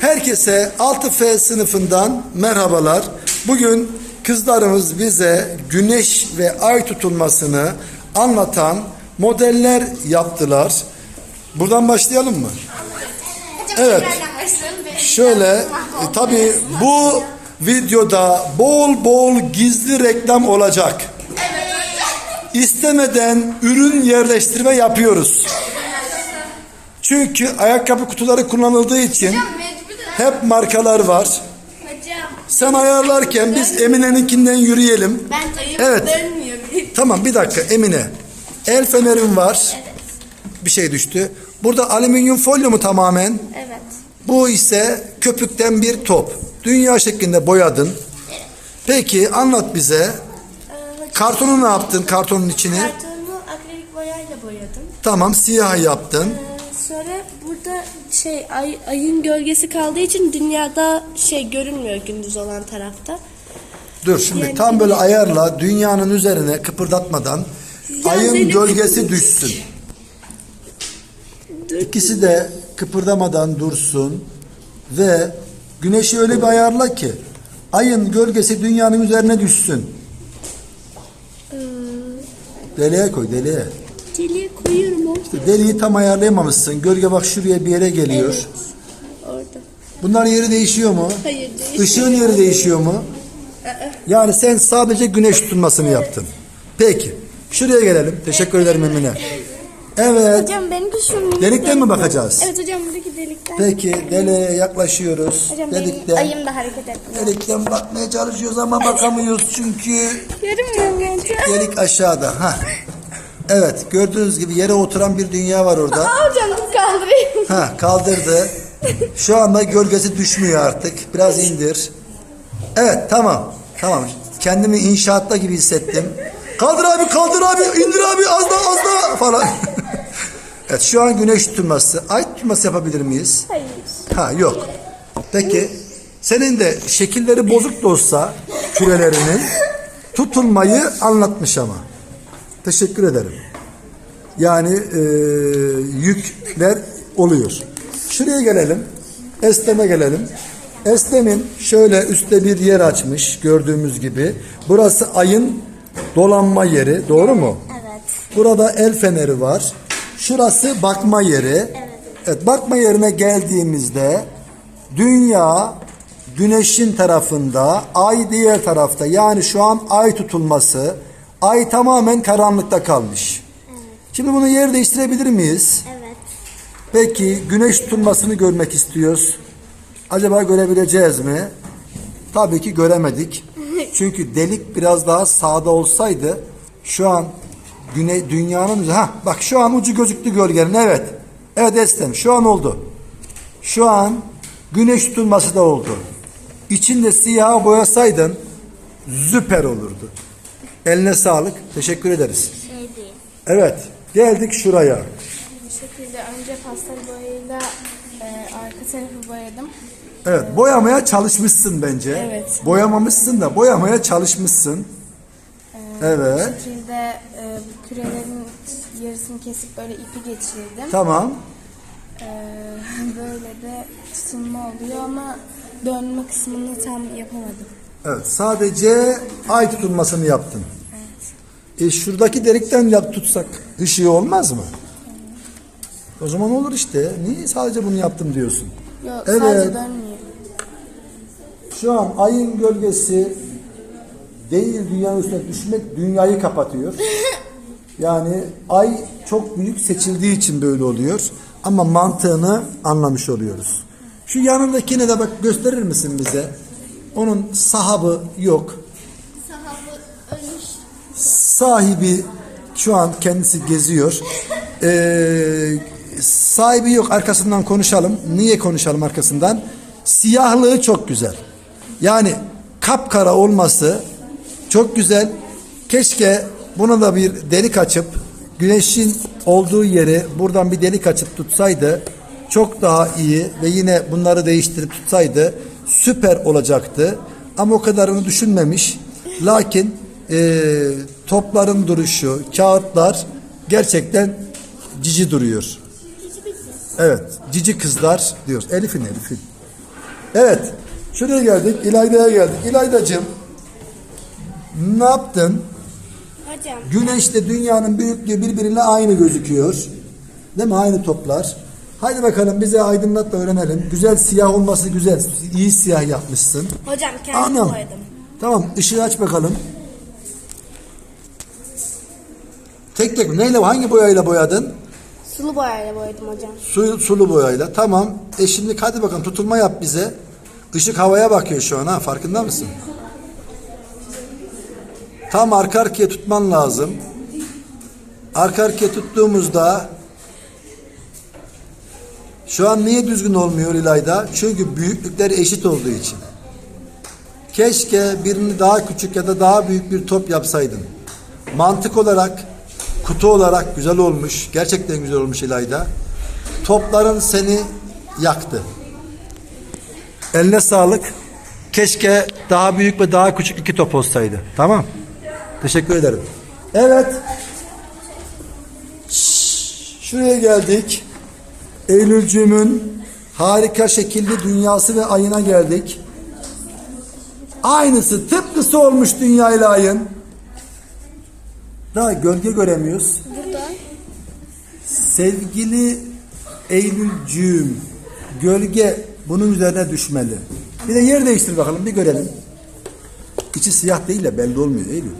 Herkese 6F sınıfından merhabalar. Bugün kızlarımız bize güneş ve ay tutulmasını anlatan modeller yaptılar. Buradan başlayalım mı? Evet. Şöyle e, tabii bu videoda bol bol gizli reklam olacak. İstemeden ürün yerleştirme yapıyoruz. Çünkü ayakkabı kutuları kullanıldığı için hep markalar var. Hocam Sen ayarlarken biz Emine'ninkinden yürüyelim. ben ayıp Evet. dönmüyor. Tamam bir dakika Emine. El fenerim var. Bir şey düştü. Burada alüminyum folyo mu tamamen? Evet. Bu ise köpükten bir top. Dünya şeklinde boyadın. Peki anlat bize. Kartonu ne yaptın kartonun içini? Kartonu akrilik boyayla boyadım. Tamam siyah yaptın. Ee, sonra burada şey ay, ayın gölgesi kaldığı için dünyada şey görünmüyor gündüz olan tarafta. Dur şimdi Yani- tam böyle ayarla dünyanın üzerine kıpırdatmadan ayın benim- gölgesi düşsün. İkisi de kıpırdamadan dursun ve güneşi öyle bir ayarla ki ayın gölgesi dünyanın üzerine düşsün. Deliğe koy deliğe. İşte deliği tam ayarlayamamışsın. Gölge bak şuraya bir yere geliyor. Evet. Orada. Bunların yeri değişiyor mu? Hayır değil. Işığın yeri değişiyor mu? Yani sen sadece güneş tutulmasını yaptın. Peki. Şuraya gelelim. Teşekkür ederim Emine. Evet. Hocam benimki şu Delikten mi bakacağız? Evet hocam buradaki delikten. Peki deliğe yaklaşıyoruz. Hocam benim Delikten. ayım da hareket etmiyor. Delikten bakmaya çalışıyoruz ama bakamıyoruz çünkü Görünmüyorum hocam. delik aşağıda. Ha. Evet gördüğünüz gibi yere oturan bir dünya var orada. Hocam dur kaldırayım. Ha kaldırdı. Şu anda gölgesi düşmüyor artık. Biraz indir. Evet tamam. Tamam. Kendimi inşaatta gibi hissettim. Kaldır abi kaldır abi indir abi az daha az daha falan. evet şu an güneş tutulması. Ay tutulması yapabilir miyiz? Hayır. Ha yok. Peki senin de şekilleri bozuk da olsa kürelerinin tutulmayı anlatmış ama. Teşekkür ederim. Yani e, yükler oluyor. Şuraya gelelim. Eslem'e gelelim. Eslem'in şöyle üstte bir yer açmış gördüğümüz gibi. Burası ayın dolanma yeri. Doğru mu? Evet. Burada el feneri var. Şurası bakma yeri. Evet. bakma yerine geldiğimizde dünya güneşin tarafında, ay diğer tarafta. Yani şu an ay tutulması. Ay tamamen karanlıkta kalmış. Şimdi bunu yer değiştirebilir miyiz? Evet. Peki güneş tutulmasını görmek istiyoruz. Acaba görebileceğiz mi? Tabii ki göremedik. Çünkü delik biraz daha sağda olsaydı şu an güne dünyanın ha bak şu an ucu gözüktü gölgenin evet. Evet Eslem şu an oldu. Şu an güneş tutulması da oldu. İçinde siyah boyasaydın süper olurdu. Eline sağlık. Teşekkür ederiz. Şey değil. Evet geldik şuraya. Bu şekilde önce pastel boyayla e, arka tarafı boyadım. Evet, boyamaya çalışmışsın bence. Evet. Boyamamışsın da boyamaya çalışmışsın. Evet. Bu şekilde e, bu kürelerin yarısını kesip böyle ipi geçirdim. Tamam. E, böyle de tutulma oluyor ama dönme kısmını tam yapamadım. Evet, sadece ay tutulmasını yaptın. E şuradaki delikten yap tutsak ışığı olmaz mı? O zaman olur işte. Niye sadece bunu yaptım diyorsun? Yok Evet. sadece dönmüyor. Şu an ayın gölgesi değil dünyanın üstüne düşmek dünyayı kapatıyor. Yani ay çok büyük seçildiği için böyle oluyor. Ama mantığını anlamış oluyoruz. Şu yanındakine de bak gösterir misin bize? Onun sahabı yok. Sahibi şu an kendisi geziyor. Ee, sahibi yok arkasından konuşalım. Niye konuşalım arkasından? Siyahlığı çok güzel. Yani kapkara olması çok güzel. Keşke buna da bir delik açıp güneşin olduğu yeri buradan bir delik açıp tutsaydı çok daha iyi ve yine bunları değiştirip tutsaydı süper olacaktı. Ama o kadarını düşünmemiş. Lakin e, topların duruşu, kağıtlar gerçekten cici duruyor. Evet, cici kızlar diyoruz. Elif'in Elif'in. Evet. Şuraya geldik. İlayda'ya geldik. İlayda'cığım ne yaptın? Hocam Güneşte dünyanın büyüklüğü birbiriyle aynı gözüküyor. Değil mi? Aynı toplar. Haydi bakalım bize aydınlat da öğrenelim. Güzel siyah olması güzel. İyi siyah yapmışsın. hocam kendim Anam. boyadım. Tamam ışığı aç bakalım. Tek tek neyle hangi boyayla boyadın? Sulu boyayla boyadım hocam. Su, sulu boyayla. Tamam. E şimdi hadi bakalım tutulma yap bize. Işık havaya bakıyor şu an ha farkında mısın? Tam arka arkaya tutman lazım. Arka arkaya tuttuğumuzda şu an niye düzgün olmuyor İlayda? Çünkü büyüklükleri eşit olduğu için. Keşke birini daha küçük ya da daha büyük bir top yapsaydın. Mantık olarak, kutu olarak güzel olmuş. Gerçekten güzel olmuş İlayda. Topların seni yaktı. Eline sağlık. Keşke daha büyük ve daha küçük iki top olsaydı. Tamam. Teşekkür ederim. Evet. Şuraya geldik. Eylülcüğümün harika şekilli dünyası ve ayına geldik. Aynısı tıpkısı olmuş dünya ile ayın. Daha gölge göremiyoruz. Burada. Sevgili Eylülcüğüm, gölge bunun üzerine düşmeli. Bir de yer değiştir bakalım bir görelim. İçi siyah değil de belli olmuyor Eylül.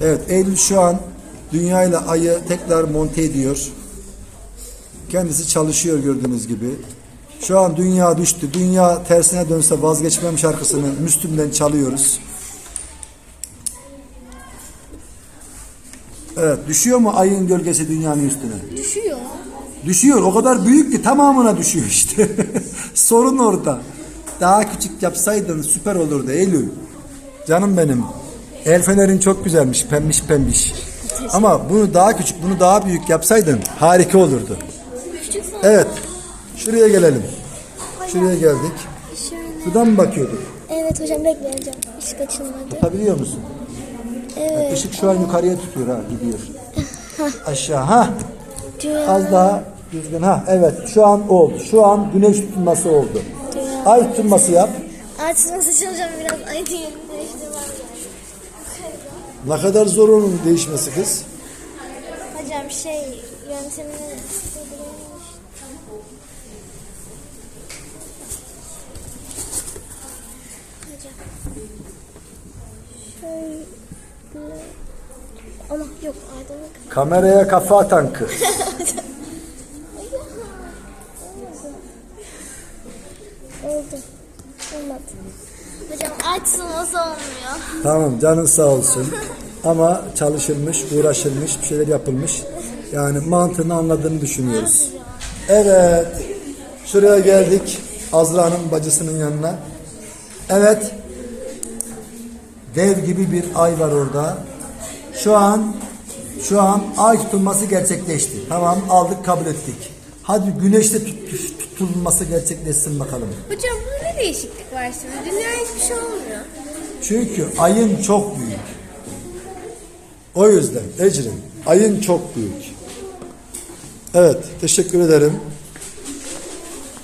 Evet Eylül şu an dünya ile ayı tekrar monte ediyor. Kendisi çalışıyor gördüğünüz gibi. Şu an dünya düştü. Dünya tersine dönse vazgeçmem şarkısını Müslüm'den çalıyoruz. Evet düşüyor mu ayın gölgesi dünyanın üstüne? Düşüyor. Düşüyor. O kadar büyük ki tamamına düşüyor işte. Sorun orada. Daha küçük yapsaydın süper olurdu Eylül. Canım benim. El fenerin çok güzelmiş. Pembiş pembiş. Ama bunu daha küçük, bunu daha büyük yapsaydın harika olurdu. Evet. Şuraya gelelim. Şuraya geldik. Şuradan mı bakıyorduk? Evet hocam bekleyeceğim. Işık açılmadı. Tutabiliyor musun? Evet. Işık şu an yukarıya tutuyor ha gidiyor. Aşağı ha. Az daha düzgün ha. Evet şu an oldu. Şu an güneş tutulması oldu. Ay tutulması yap. Açılması için hocam biraz aynı yerini değiştirmem. Ne kadar zor onun değişmesi kız. Hocam şey yöntemini Hocam. Şöyle. Ama yok aydınlık. Kameraya kafa atan kız. Oldu. Olmadı. Hocam açılması olmuyor. Tamam canın sağ olsun. Ama çalışılmış, uğraşılmış, bir şeyler yapılmış. Yani mantığını anladığını düşünüyoruz. Evet. Şuraya geldik. Azra'nın bacısının yanına. Evet. Dev gibi bir ay var orada. Şu an şu an ay tutulması gerçekleşti. Tamam aldık kabul ettik. Hadi güneşte tut- tutulması gerçekleşsin bakalım. Hocam burada ne değişiklik var şimdi? Dünya hiçbir şey olmuyor. Çünkü ayın çok büyük. O yüzden Ecrin ayın çok büyük. Evet teşekkür ederim.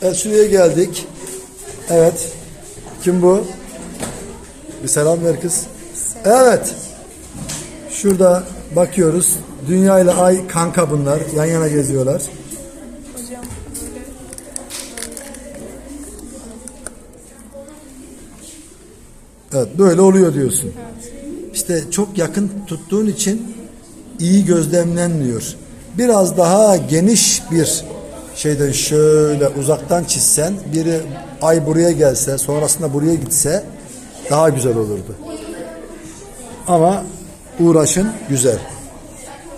Evet şuraya geldik. Evet. Kim bu? Bir selam ver kız. Evet. Şurada bakıyoruz. Dünya ile ay kanka bunlar. Yan yana geziyorlar. Evet böyle oluyor diyorsun. İşte çok yakın tuttuğun için iyi gözlemlenmiyor. Biraz daha geniş bir şeyden şöyle uzaktan çizsen biri ay buraya gelse sonrasında buraya gitse daha güzel olurdu. Ama uğraşın güzel.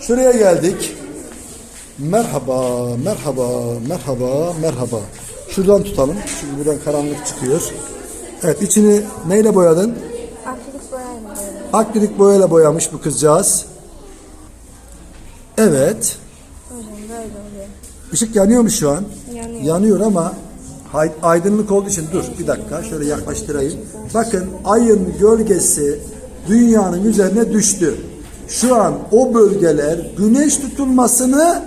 Şuraya geldik. Merhaba, merhaba, merhaba, merhaba. Şuradan tutalım. Çünkü buradan karanlık çıkıyor. Evet içini neyle boyadın? Akrilik boyayla Akrilik boyayla boyamış bu kızcağız. Evet. Hocam böyle oluyor. Işık yanıyor mu şu an? Yanıyor. Yanıyor ama aydınlık olduğu için dur bir dakika şöyle yaklaştırayım. Bakın ayın gölgesi dünyanın üzerine düştü. Şu an o bölgeler güneş tutulmasını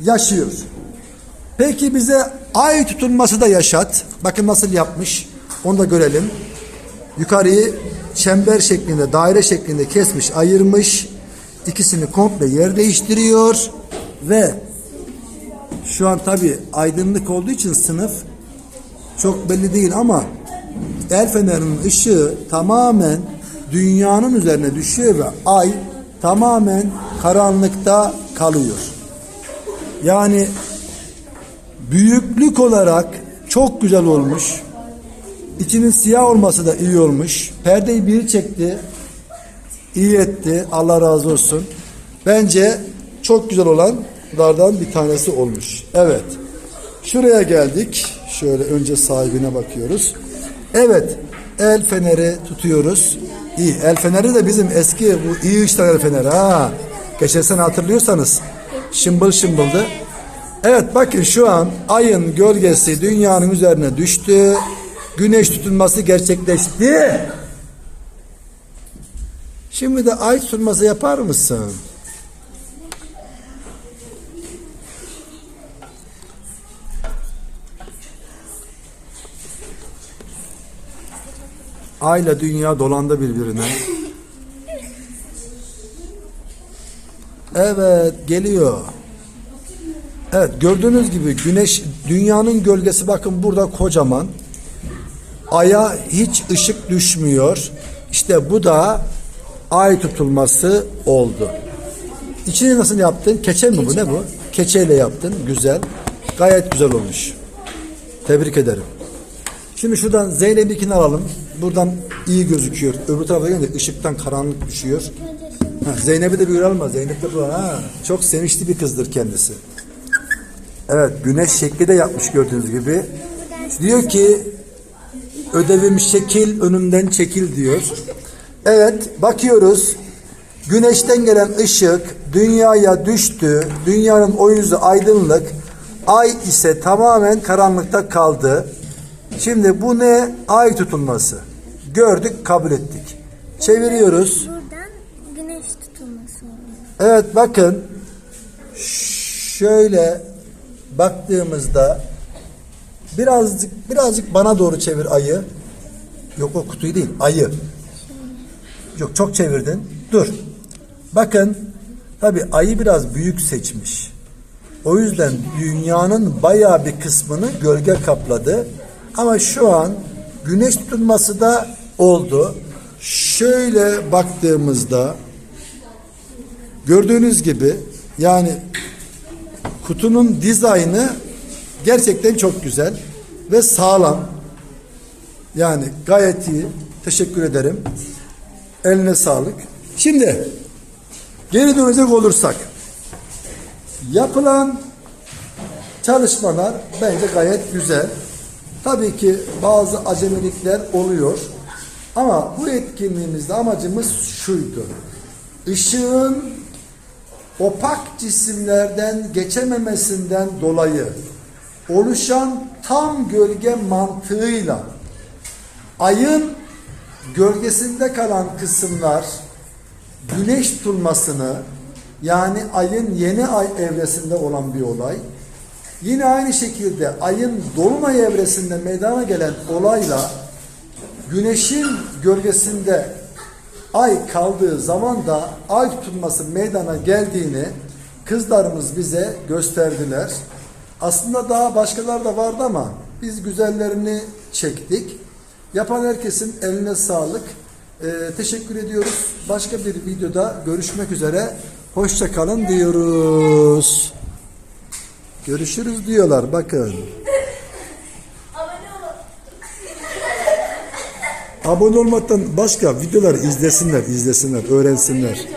yaşıyor. Peki bize Ay tutulması da yaşat. Bakın nasıl yapmış. Onu da görelim. Yukarıyı çember şeklinde, daire şeklinde kesmiş, ayırmış. İkisini komple yer değiştiriyor ve şu an tabi aydınlık olduğu için sınıf çok belli değil ama el fenerinin ışığı tamamen dünyanın üzerine düşüyor ve ay tamamen karanlıkta kalıyor. Yani büyüklük olarak çok güzel olmuş. İçinin siyah olması da iyi olmuş. Perdeyi bir çekti. İyi etti. Allah razı olsun. Bence çok güzel olanlardan bir tanesi olmuş. Evet. Şuraya geldik. Şöyle önce sahibine bakıyoruz. Evet. El feneri tutuyoruz. İyi. El feneri de bizim eski bu iyi işler el feneri ha. Geçen sene hatırlıyorsanız şımbıl şımbıldı. Evet bakın şu an ayın gölgesi dünyanın üzerine düştü. Güneş tutulması gerçekleşti. Şimdi de ay tutulması yapar mısın? Ayla dünya dolandı birbirine. Evet geliyor. Evet gördüğünüz gibi güneş dünyanın gölgesi bakın burada kocaman. Aya hiç ışık düşmüyor. İşte bu da ay tutulması oldu. İçini nasıl yaptın? Keçe mi bu? Ne bu? Keçeyle yaptın. Güzel. Gayet güzel olmuş. Tebrik ederim. Şimdi şuradan Zeynep'inkini alalım. Buradan iyi gözüküyor. Öbür tarafa gelince ışıktan karanlık düşüyor. Ha, Zeynep'i de bir mi? Zeynep de bu. Ha, çok sevinçli bir kızdır kendisi. Evet güneş şekli de yapmış gördüğünüz gibi. Diyor ki ödevim şekil önümden çekil diyor. Evet bakıyoruz. Güneşten gelen ışık dünyaya düştü. Dünyanın o yüzü aydınlık. Ay ise tamamen karanlıkta kaldı. Şimdi bu ne? Ay tutulması. Gördük, kabul ettik. Çeviriyoruz. Buradan güneş tutulması oluyor. Evet bakın. Şöyle baktığımızda birazcık birazcık bana doğru çevir ayı. Yok o kutuyu değil, ayı. Yok çok çevirdin. Dur. Bakın tabi ayı biraz büyük seçmiş. O yüzden dünyanın bayağı bir kısmını gölge kapladı. Ama şu an güneş tutulması da oldu. Şöyle baktığımızda gördüğünüz gibi yani kutunun dizaynı gerçekten çok güzel ve sağlam. Yani gayet iyi. Teşekkür ederim. Eline sağlık. Şimdi geri dönecek olursak yapılan çalışmalar bence gayet güzel. Tabii ki bazı acemilikler oluyor. Ama bu etkinliğimizde amacımız şuydu. Işığın opak cisimlerden geçememesinden dolayı oluşan tam gölge mantığıyla ayın gölgesinde kalan kısımlar güneş tutulmasını yani ayın yeni ay evresinde olan bir olay yine aynı şekilde ayın dolunay evresinde meydana gelen olayla güneşin gölgesinde ay kaldığı zaman da ay tutulması meydana geldiğini kızlarımız bize gösterdiler. Aslında daha başkalar da vardı ama biz güzellerini çektik. Yapan herkesin eline sağlık. Ee, teşekkür ediyoruz. Başka bir videoda görüşmek üzere. Hoşça kalın diyoruz. Görüşürüz diyorlar bakın. Abone olmaktan başka videolar izlesinler, izlesinler, öğrensinler.